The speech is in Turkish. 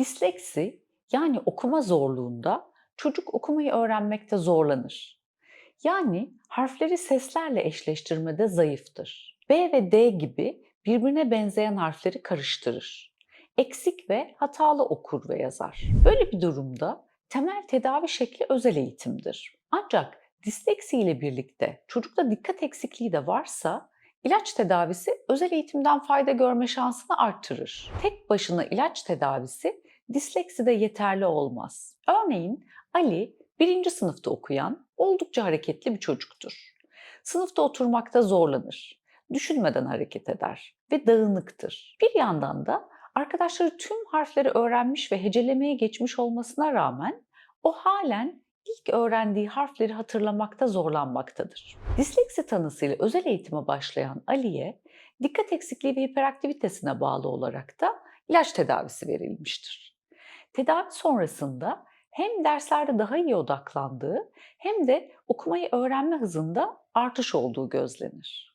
Disleksi yani okuma zorluğunda çocuk okumayı öğrenmekte zorlanır. Yani harfleri seslerle eşleştirmede zayıftır. B ve D gibi birbirine benzeyen harfleri karıştırır. Eksik ve hatalı okur ve yazar. Böyle bir durumda temel tedavi şekli özel eğitimdir. Ancak disleksi ile birlikte çocukta dikkat eksikliği de varsa ilaç tedavisi özel eğitimden fayda görme şansını artırır. Tek başına ilaç tedavisi dislekside yeterli olmaz. Örneğin Ali birinci sınıfta okuyan oldukça hareketli bir çocuktur. Sınıfta oturmakta zorlanır, düşünmeden hareket eder ve dağınıktır. Bir yandan da arkadaşları tüm harfleri öğrenmiş ve hecelemeye geçmiş olmasına rağmen o halen ilk öğrendiği harfleri hatırlamakta zorlanmaktadır. Disleksi tanısıyla özel eğitime başlayan Ali'ye dikkat eksikliği ve hiperaktivitesine bağlı olarak da ilaç tedavisi verilmiştir. Tedavi sonrasında hem derslerde daha iyi odaklandığı hem de okumayı öğrenme hızında artış olduğu gözlenir.